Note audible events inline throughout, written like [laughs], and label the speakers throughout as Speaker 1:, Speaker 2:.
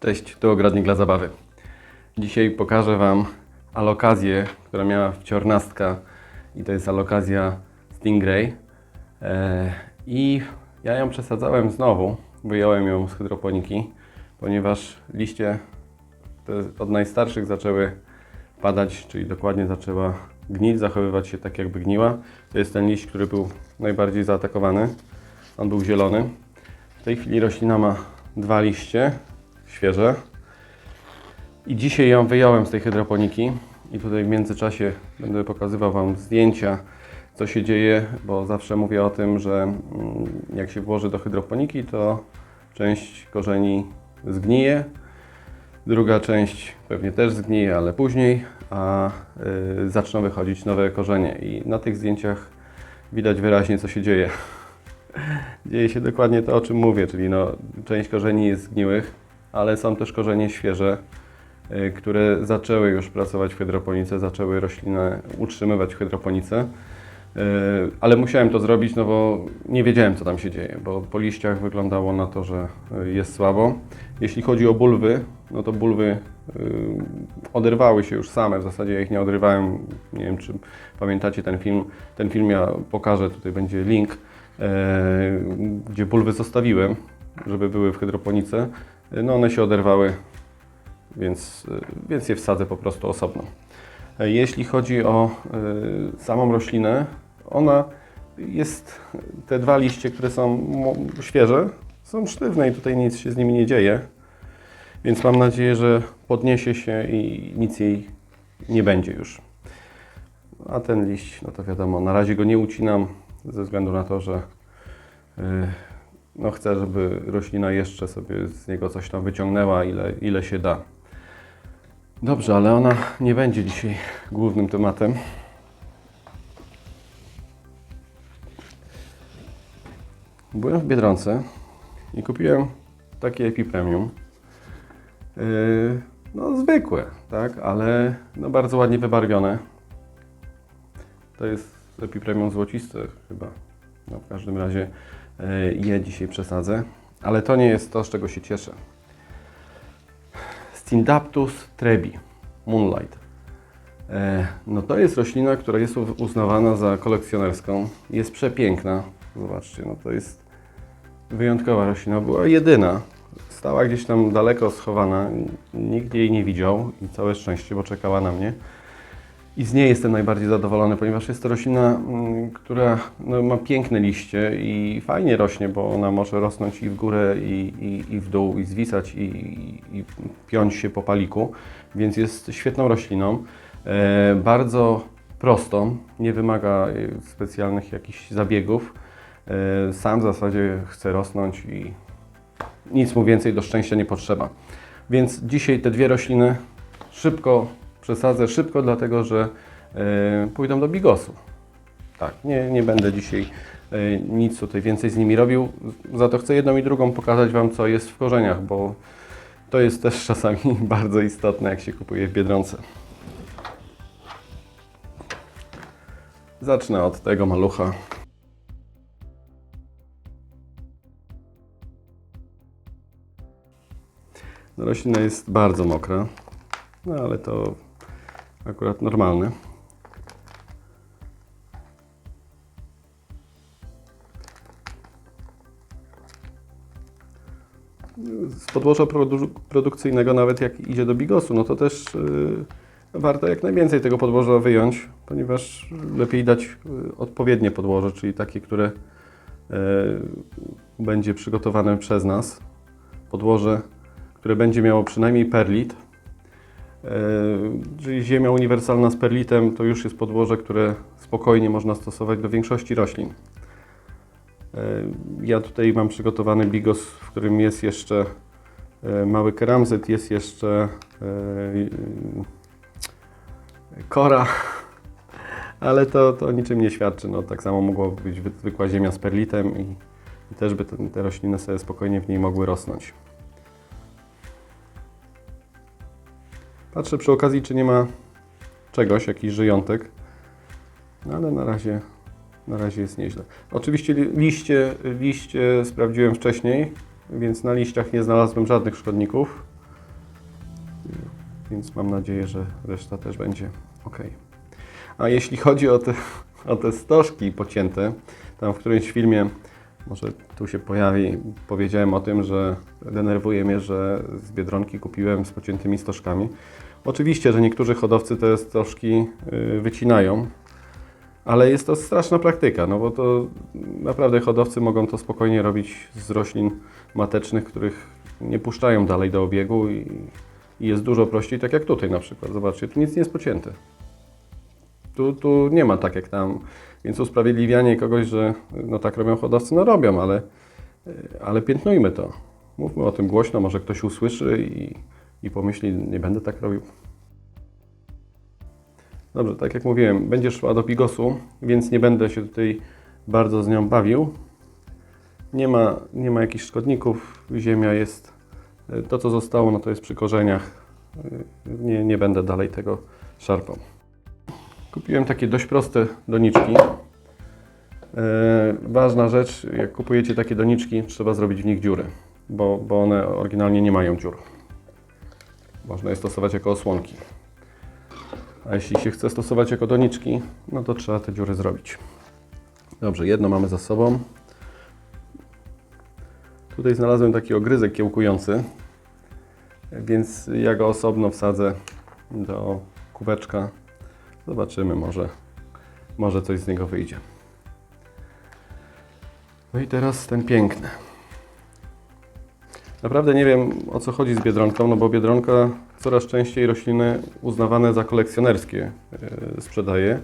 Speaker 1: Cześć, tu Ogrodnik dla Zabawy. Dzisiaj pokażę Wam alokację, która miała wciornastka i to jest alokazja Stingray. E, I ja ją przesadzałem znowu, wyjąłem ją z hydroponiki, ponieważ liście od najstarszych zaczęły padać, czyli dokładnie zaczęła gnić, zachowywać się tak jakby gniła. To jest ten liść, który był najbardziej zaatakowany. On był zielony. W tej chwili roślina ma dwa liście, świeże. I dzisiaj ją wyjąłem z tej hydroponiki i tutaj w międzyczasie będę pokazywał Wam zdjęcia, co się dzieje, bo zawsze mówię o tym, że mm, jak się włoży do hydroponiki, to część korzeni zgnije, druga część pewnie też zgnije, ale później, a y, zaczną wychodzić nowe korzenie. I na tych zdjęciach widać wyraźnie, co się dzieje. [laughs] Dzieje się dokładnie to, o czym mówię, czyli no, część korzeni jest zgniłych, ale są też korzenie świeże, y, które zaczęły już pracować w hydroponice, zaczęły roślinę utrzymywać w hydroponice. Y, Ale musiałem to zrobić, no bo nie wiedziałem, co tam się dzieje, bo po liściach wyglądało na to, że y, jest słabo. Jeśli chodzi o bulwy, no to bulwy oderwały się już same, w zasadzie ja ich nie odrywałem. Nie wiem, czy pamiętacie ten film. Ten film ja pokażę, tutaj będzie link, gdzie bulwy zostawiłem, żeby były w hydroponice. No one się oderwały, więc, więc je wsadzę po prostu osobno. E, Jeśli chodzi o y, samą roślinę, ona jest, te dwa liście, które są świeże, są sztywne i tutaj nic się z nimi nie dzieje. Więc mam nadzieję, że podniesie się i nic jej nie będzie już. A ten liść, no to wiadomo, na razie go nie ucinam ze względu na to, że y, no chcę, żeby roślina jeszcze sobie z niego coś tam wyciągnęła, ile, ile się da. Dobrze, ale ona nie będzie dzisiaj głównym tematem. Byłem w Biedronce i kupiłem takie Epipremium. Yy, no zwykłe, tak, ale no bardzo ładnie wybarwione. To jest Epipremium złociste chyba. No, w każdym razie je dzisiaj przesadzę. Ale to nie jest to, z czego się cieszę. Stindaptus trebi, Moonlight. E, no to jest roślina, która jest uznawana za kolekcjonerską. Jest przepiękna. Zobaczcie, no to jest wyjątkowa roślina. Była jedyna. Stała gdzieś tam daleko schowana. Nikt jej nie widział i całe szczęście, bo czekała na mnie. I z niej jestem najbardziej zadowolony, ponieważ jest to roślina, mm, która no, ma piękne liście i fajnie rośnie, bo ona może rosnąć i w górę, i, i, i w dół, i zwisać, i, i, piąć się po paliku, więc jest świetną rośliną. E, bardzo prostą, nie wymaga e, specjalnych jakichś zabiegów. E, sam w zasadzie chce rosnąć i nic mu więcej do szczęścia nie potrzeba. Więc dzisiaj te dwie rośliny szybko przesadzę, szybko dlatego, że e, pójdą do bigosu. Tak, nie, nie będę dzisiaj e, nic tutaj więcej z nimi robił, za to chcę jedną i drugą pokazać Wam, co jest w korzeniach, bo to jest też czasami [laughs] bardzo istotne, jak się kupuje w Biedronce. Zacznę od tego malucha. Roślina jest bardzo mokra, no ale to akurat normalne. Z podłoża produ- produkcyjnego, nawet jak idzie do bigosu, no to też yy, warto jak najwięcej tego podłoża wyjąć, ponieważ lepiej dać yy, odpowiednie podłoże, czyli takie, które yy, będzie przygotowane przez nas. Podłoże, które będzie miało przynajmniej perlit, Czyli ziemia uniwersalna z perlitem to już jest podłoże, które spokojnie można stosować do większości roślin. E, Ja tutaj mam przygotowany bigos, w którym jest jeszcze e, mały keramzyt, jest jeszcze e, e, kora, ale to, to niczym nie świadczy. No, tak samo mogłaby być zwykła ziemia z perlitem i, i też by te, te rośliny sobie spokojnie w niej mogły rosnąć. Patrzę przy okazji, czy nie ma czegoś, jakiś żyjątek. No ale na razie, na razie jest nieźle. Oczywiście li- liście, liście sprawdziłem wcześniej, więc na liściach nie znalazłem żadnych szkodników. więc mam nadzieję, że reszta też będzie ok. A jeśli chodzi o te, o te stożki pocięte, tam w którymś filmie, może tu się pojawi, powiedziałem o tym, że denerwuje mnie, że z Biedronki kupiłem z pociętymi stożkami. Oczywiście, że niektórzy hodowcy te stożki y, wycinają, ale jest to straszna praktyka, no bo to naprawdę hodowcy mogą to spokojnie robić z roślin matecznych, których nie puszczają dalej do obiegu i, i jest dużo prościej, tak jak tutaj na przykład. Zobaczcie, tu nic nie jest pocięte. Tu, tu nie ma tak jak tam, więc usprawiedliwianie kogoś, że no tak robią hodowcy, no robią, ale, ale piętnujmy to. Mówmy o tym głośno, może ktoś usłyszy i, i pomyśli, nie będę tak robił. Dobrze, tak jak mówiłem, będzie szła do bigosu, więc nie będę się tutaj bardzo z nią bawił. Nie ma, nie ma jakichś szkodników, ziemia jest, to co zostało, no to jest przy korzeniach. Nie, nie będę dalej tego szarpał. Kupiłem takie dość proste doniczki. E, ważna rzecz, jak kupujecie takie doniczki, trzeba zrobić w nich dziury, bo, bo one oryginalnie nie mają dziur. Można je stosować jako osłonki. A jeśli się chce stosować jako doniczki, no to trzeba te dziury zrobić. Dobrze, jedno mamy za sobą. Tutaj znalazłem taki ogryzek kiełkujący, więc ja go osobno wsadzę do kubeczka. Zobaczymy, może, może coś z niego wyjdzie. No i teraz ten piękny. Naprawdę nie wiem o co chodzi z biedronką, no bo biedronka coraz częściej rośliny uznawane za kolekcjonerskie yy, sprzedaje,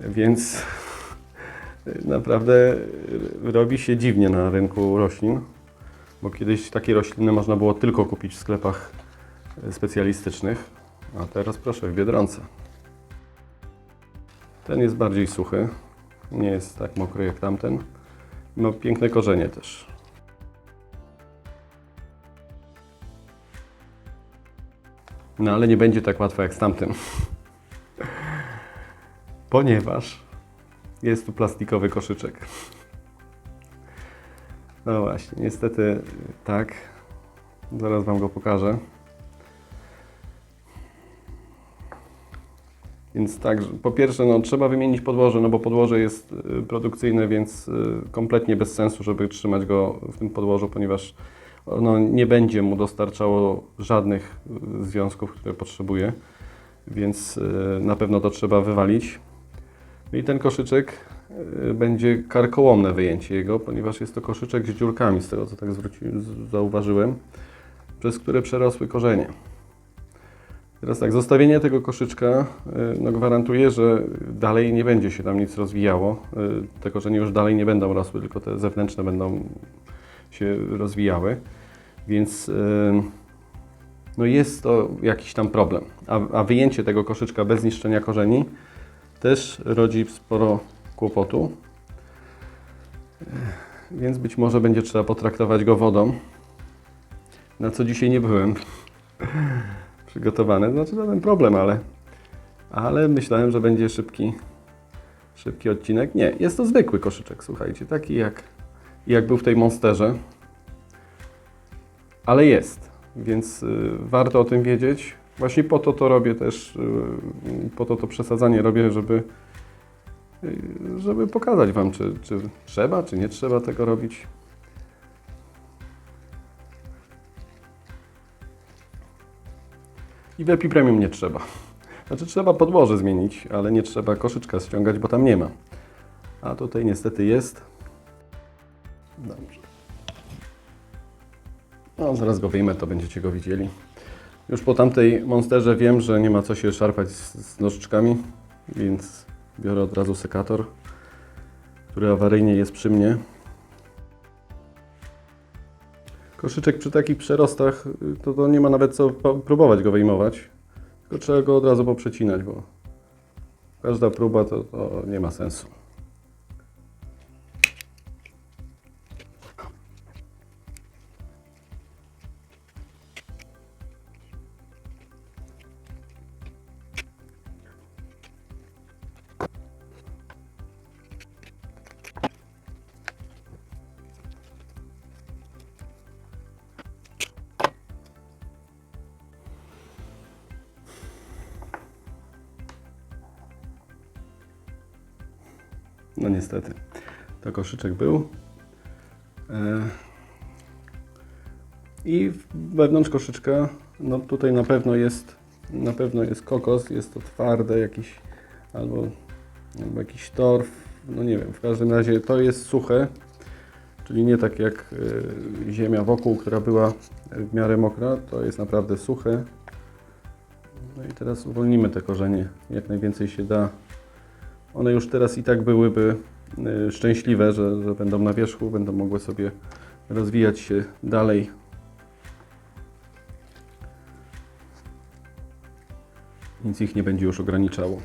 Speaker 1: więc [laughs] naprawdę robi się dziwnie na rynku roślin, bo kiedyś takie rośliny można było tylko kupić w sklepach specjalistycznych, a teraz proszę w biedronce. Ten jest bardziej suchy, nie jest tak mokry jak tamten. Ma piękne korzenie też. No ale nie będzie tak łatwo jak z tamtym. [laughs] Ponieważ jest tu plastikowy koszyczek. No właśnie, niestety tak. Zaraz Wam go pokażę. Więc tak, po pierwsze no, trzeba wymienić podłoże, no bo podłoże jest y, produkcyjne, więc y, kompletnie bez sensu, żeby trzymać go w tym podłożu, ponieważ ono nie będzie mu dostarczało żadnych y, związków, które potrzebuje, więc na pewno to trzeba wywalić. No I ten koszyczek będzie karkołomne wyjęcie jego, ponieważ jest to koszyczek z dziurkami, z tego co tak zwróci, zauważyłem, przez które przerosły korzenie. Teraz tak, zostawienie tego koszyczka y, no, gwarantuje, że dalej nie będzie się tam nic rozwijało. Y, Te korzenie już dalej nie będą rosły, tylko te zewnętrzne będą się rozwijały. Więc y, no jest to jakiś tam problem. A, a wyjęcie tego koszyczka bez niszczenia korzeni też rodzi sporo kłopotu. Więc być może będzie trzeba potraktować go wodą, na co dzisiaj nie byłem przygotowany. Znaczy żaden problem, ale, ale myślałem, że będzie szybki, szybki odcinek. Nie, jest to zwykły koszyczek, słuchajcie, taki jak, jak był w tej monsterze. Ale jest, więc y, warto o tym wiedzieć. Właśnie po to to robię też, y, po to to przesadzanie robię, żeby, y, żeby pokazać Wam, czy, czy trzeba, czy nie trzeba tego robić. I w Premium nie trzeba. Znaczy trzeba podłoże zmienić, ale nie trzeba koszyczka ściągać, bo tam nie ma. A tutaj niestety jest. Dobrze. No, zaraz go wyjmę, to będziecie go widzieli. Już po tamtej monsterze wiem, że nie ma co się szarpać z, z nożyczkami, więc biorę od razu sekator, który awaryjnie jest przy mnie. Koszyczek przy takich przerostach y, to, to nie ma nawet co próbować go wyjmować, tylko trzeba go od razu poprzecinać, bo każda próba to, to nie ma sensu. No niestety. To koszyczek był. E, I wewnątrz koszyczka, no tutaj na pewno jest, na pewno jest kokos, jest to twarde jakiś, albo, albo jakiś torf, no nie wiem, w każdym razie to jest suche, czyli nie tak jak e, ziemia wokół, która była w miarę mokra, to jest naprawdę suche. No i teraz uwolnimy te korzenie, jak najwięcej się da. One już teraz i tak byłyby y, szczęśliwe, że, że będą na wierzchu, będą mogły sobie rozwijać się dalej. Nic ich nie będzie już ograniczało.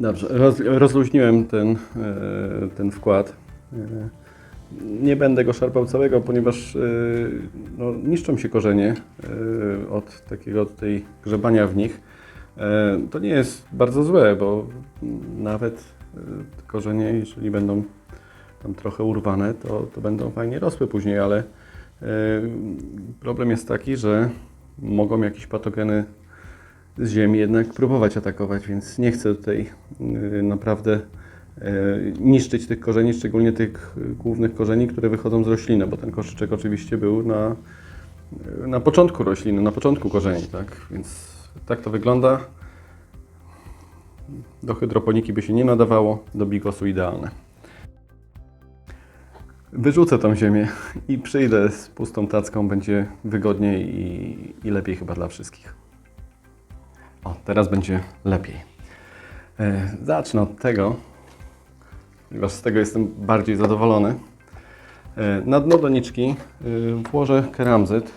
Speaker 1: Dobrze, roz, rozluźniłem ten, e, ten wkład. E, Nie będę go szarpał całego, ponieważ e, no, niszczą się korzenie od takiego tutaj grzebania w nich. To nie jest bardzo złe, bo nawet korzenie, jeżeli będą tam trochę urwane, to, to będą fajnie rosły później, ale problem jest taki, że mogą jakieś patogeny z ziemi jednak próbować atakować, więc nie chcę tutaj y, naprawdę y, niszczyć tych korzeni, szczególnie tych głównych korzeni, które wychodzą z rośliny, bo ten koszyczek oczywiście był na, y, na początku rośliny, na początku korzeni, tak? Więc tak to wygląda. Do hydroponiki by się nie nadawało, do bigosu idealne. Wyrzucę tą ziemię i przyjdę z pustą tacką, będzie wygodniej i, i lepiej chyba dla wszystkich. O, teraz będzie lepiej. E, zacznę od tego, ponieważ z tego jestem bardziej zadowolony. E, na dno doniczki e, włożę keramzyt.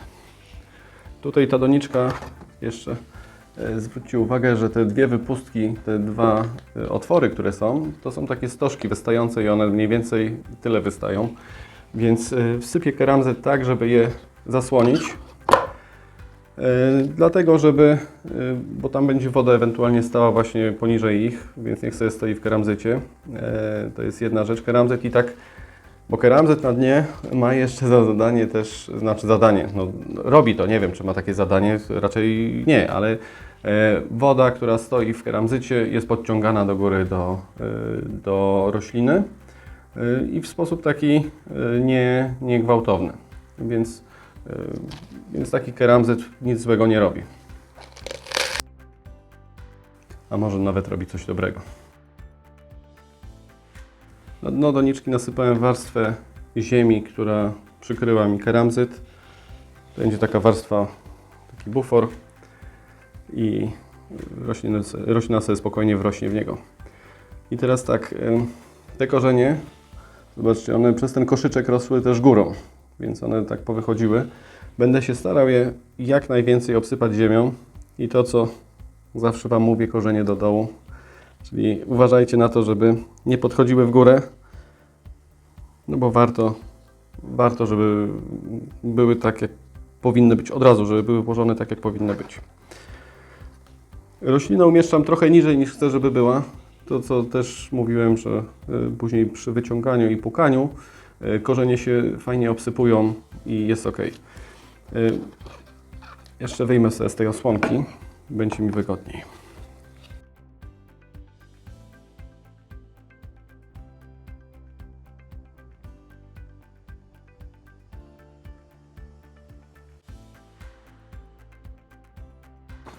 Speaker 1: Tutaj ta doniczka jeszcze zwróćcie uwagę, że te dwie wypustki, te dwa otwory, które są, to są takie stożki wystające i one mniej więcej tyle wystają. Więc wsypię keramzyt tak, żeby je zasłonić. E, Dlatego, żeby, e, bo tam będzie woda ewentualnie stała właśnie poniżej ich, więc niech sobie stoi w keramzycie. E, To jest jedna rzecz. Keramzyt i tak, bo keramzyt na dnie ma jeszcze za zadanie też, znaczy zadanie, no robi to, nie wiem czy ma takie zadanie, raczej nie, ale woda, która stoi w keramzycie jest podciągana do góry do, do rośliny i w sposób taki nie, niegwałtowny. Więc więc taki keramzyt nic złego nie robi. A może nawet robi coś dobrego. Na dno doniczki nasypałem warstwę ziemi, która przykryła mi keramzyt. Będzie taka warstwa, taki bufor i roślina, roślina sobie spokojnie wrośnie w niego. I teraz tak, em, te korzenie, zobaczcie, one przez ten koszyczek rosły też górą, więc one tak powychodziły. Będę się starał je jak najwięcej obsypać ziemią i to, co zawsze Wam mówię, korzenie do dołu. Czyli uważajcie na to, żeby nie podchodziły w górę, no bo warto, warto, żeby były tak, jak powinny być od razu, żeby były położone tak, jak powinny być. Roślinę umieszczam trochę niżej niż chcę, żeby była. To, co też mówiłem, że y, później przy wyciąganiu i pukaniu korzenie się fajnie obsypują i jest ok. Y, Jeszcze wyjmę sobie z tej osłonki, będzie mi wygodniej.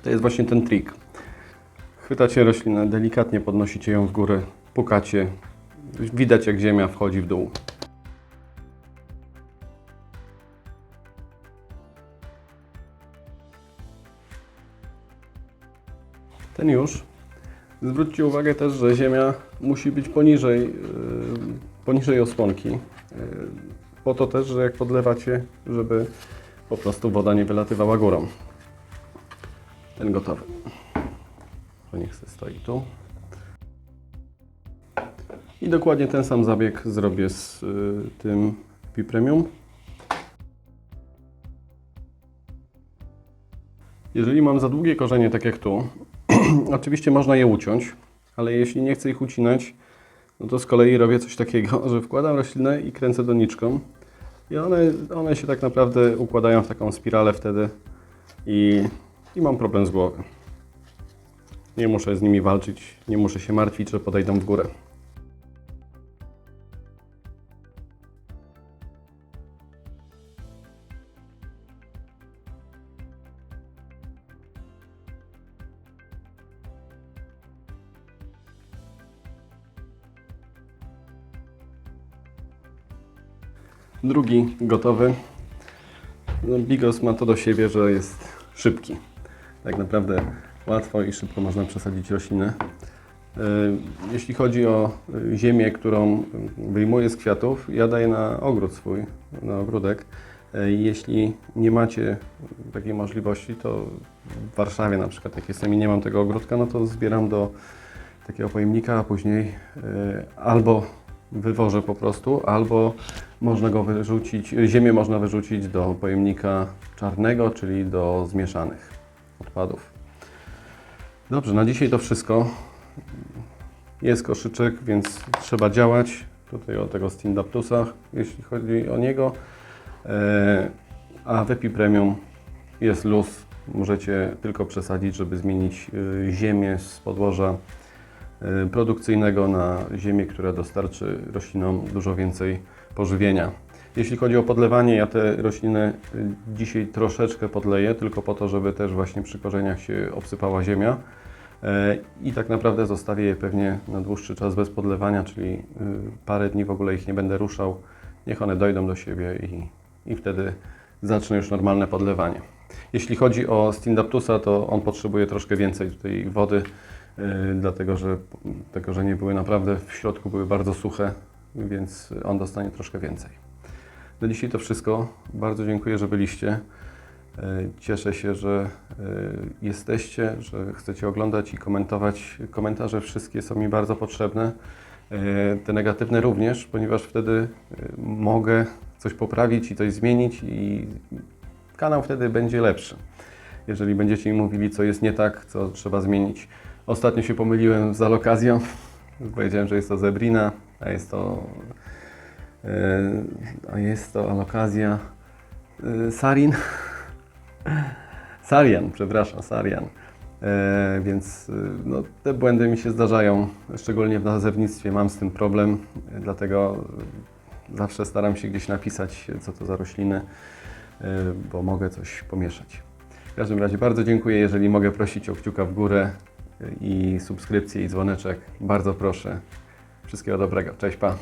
Speaker 1: To jest właśnie ten trik. Chwytacie roślinę, delikatnie podnosicie ją w górę, pukacie. Widać jak ziemia wchodzi w dół. Ten już. Zwróćcie uwagę też, że ziemia musi być poniżej, yy, poniżej osłonki. Yy, po to też, że jak podlewacie, żeby po prostu woda nie wylatywała górą. Ten gotowy. To niech se stoi tu. I dokładnie ten sam zabieg zrobię z y, tym Pi Premium. Jeżeli mam za długie korzenie, tak jak tu, [clears throat] oczywiście można je uciąć, ale jeśli nie chcę ich ucinać, no to z kolei robię coś takiego, [laughs] że wkładam roślinę i kręcę doniczką. I one, one się tak naprawdę układają w taką spiralę wtedy i, i mam problem z głowy. Nie muszę z nimi walczyć, nie muszę się martwić, że podejdą w górę. Drugi gotowy. No, Bigos ma to do siebie, że jest szybki. Tak naprawdę łatwo i szybko można przesadzić roślinę. E, Jeśli chodzi o e, ziemię, którą wyjmuję z kwiatów, ja daję na ogród swój, na ogródek. E, Jeśli nie macie takiej możliwości, to w Warszawie na przykład, jak jestem i nie mam tego ogródka, no to zbieram do takiego pojemnika, a później albo wywożę po prostu, albo można go wyrzucić, ziemię można wyrzucić do pojemnika czarnego, czyli do zmieszanych odpadów. Dobrze, na dzisiaj to wszystko. Jest koszyczek, więc trzeba działać. Tutaj o tego Stindaptusa, jeśli chodzi o niego. E, A w Epi Premium jest luz. Możecie tylko przesadzić, żeby zmienić y, ziemię z podłoża produkcyjnego na ziemię, która dostarczy roślinom dużo więcej pożywienia. Jeśli chodzi o podlewanie, ja te rośliny y, dzisiaj troszeczkę podleję, tylko po to, żeby też właśnie przy korzeniach się obsypała ziemia. E, I tak naprawdę zostawię je pewnie na dłuższy czas bez podlewania, czyli y, parę dni w ogóle ich nie będę ruszał. Niech one dojdą do siebie i, i wtedy zacznę już normalne podlewanie. Jeśli chodzi o Stindaptusa, to on potrzebuje troszkę więcej tutaj wody, dlatego że, tego, że nie były naprawdę w środku, były bardzo suche, więc on dostanie troszkę więcej. Na dzisiaj to wszystko. Bardzo dziękuję, że byliście. Yy, Cieszę się, że yy, jesteście, że chcecie oglądać i komentować. Komentarze wszystkie są mi bardzo potrzebne. Te negatywne również, ponieważ wtedy mogę coś poprawić i coś zmienić i kanał wtedy będzie lepszy. Jeżeli będziecie mi mówili, co jest nie tak, co trzeba zmienić. Ostatnio się pomyliłem z alokazją. Powiedziałem, że jest to zebrina, a jest to, yy, a jest to alokazja yy, sarin. [laughs] Sarian, przepraszam, Sarian. E, więc no, te błędy mi się zdarzają, szczególnie w nazewnictwie mam z tym problem, e, dlatego zawsze staram się gdzieś napisać, co to za rośliny, e, bo mogę coś pomieszać. W każdym razie bardzo dziękuję, jeżeli mogę prosić o kciuka w górę i subskrypcję i dzwoneczek, bardzo proszę. Wszystkiego dobrego, cześć, pa!